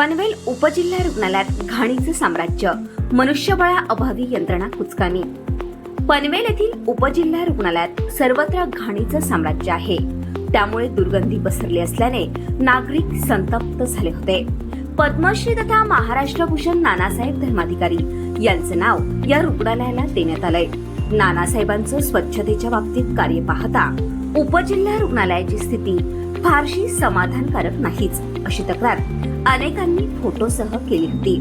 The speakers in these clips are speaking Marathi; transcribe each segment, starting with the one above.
पनवेल उपजिल्हा रुग्णालयात घाणीचं साम्राज्य मनुष्यबळा अभावी यंत्रणा कुचकामी. पनवेल येथील उपजिल्हा रुग्णालयात सर्वत्र घाणीचं साम्राज्य आहे. त्यामुळे दुर्गंधी पसरली असल्याने नागरिक संतप्त झाले होते. पद्मश्री तथा महाराष्ट्र भूषण नानासाहेब धर्माधिकारी यांचं नाव या रुग्णालयाला देण्यात आलंय. नानासाहेबांचं स्वच्छतेच्या बाबतीत कार्य पाहता उपजिल्हा रुग्णालयाची स्थिती फारशी समाधानकारक नाहीच अशी तक्रार अनेकांनी फोटोसह केली होती.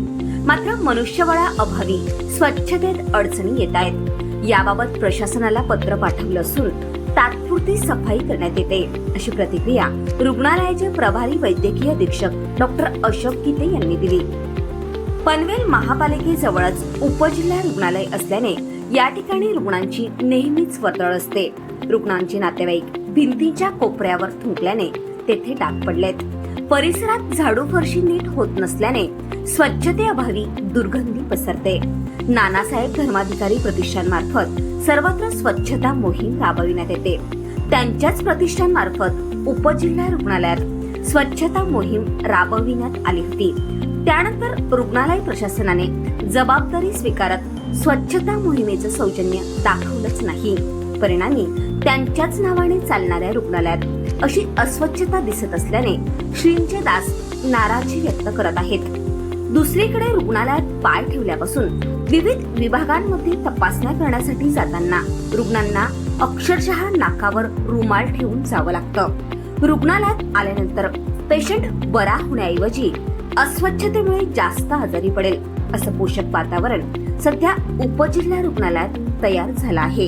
मात्र मनुष्यबळा अभावी स्वच्छतेत अडचणी येत आहेत. याबाबत प्रशासनाला पत्र पाठवलं असून तात्पुरती सफाई करण्यात येते अशी प्रतिक्रिया रुग्णालयाचे प्रभारी वैद्यकीय अधीक्षक डॉक्टर अशोक गीते यांनी दिली. पनवेल महापालिकेजवळच उपजिल्हा रुग्णालय असल्याने या ठिकाणी रुग्णांची नेहमीच वर्दळ असते. रुग्णांचे नातेवाईक भिंतीच्या कोपऱ्यावर थुंकल्याने तेथे डाग पडलेत. परिसरात झाडू फरशी नीट होत नसल्याने स्वच्छतेअभावी दुर्गंधी पसरते. नानासाहेब धर्माधिकारी प्रतिष्ठानमार्फत सर्वत्र स्वच्छता मोहीम राबविण्यात येते. त्यांच्याच प्रतिष्ठानमार्फत उपजिल्हा रुग्णालयात स्वच्छता मोहीम राबविण्यात आली होती. त्यानंतर रुग्णालय प्रशासनाने जबाबदारी स्वीकारत स्वच्छता मोहिमेचं सौजन्य दाखवलंच नाही. परिणामी त्यांच्याच नावाने चालणाऱ्या रुग्णालयात अशी अस्वच्छता दिसत असल्याने श्रींचे दास नाराजी व्यक्त करत आहेत. दुसरीकडे रुग्णालयात पाय ठेवल्यापासून विविध विभागांमध्ये तपासण्या करण्यासाठी जाताना रुग्णांना अक्षरशः नाकावर रुमाल ठेवून जावं लागतं. रुग्णालयात आल्यानंतर पेशंट बरा होण्याऐवजी अस्वच्छतेमुळे जास्त आजारी पडेल असं पोषक वातावरण सध्या उपजिल्हा रुग्णालयात तयार झालं आहे.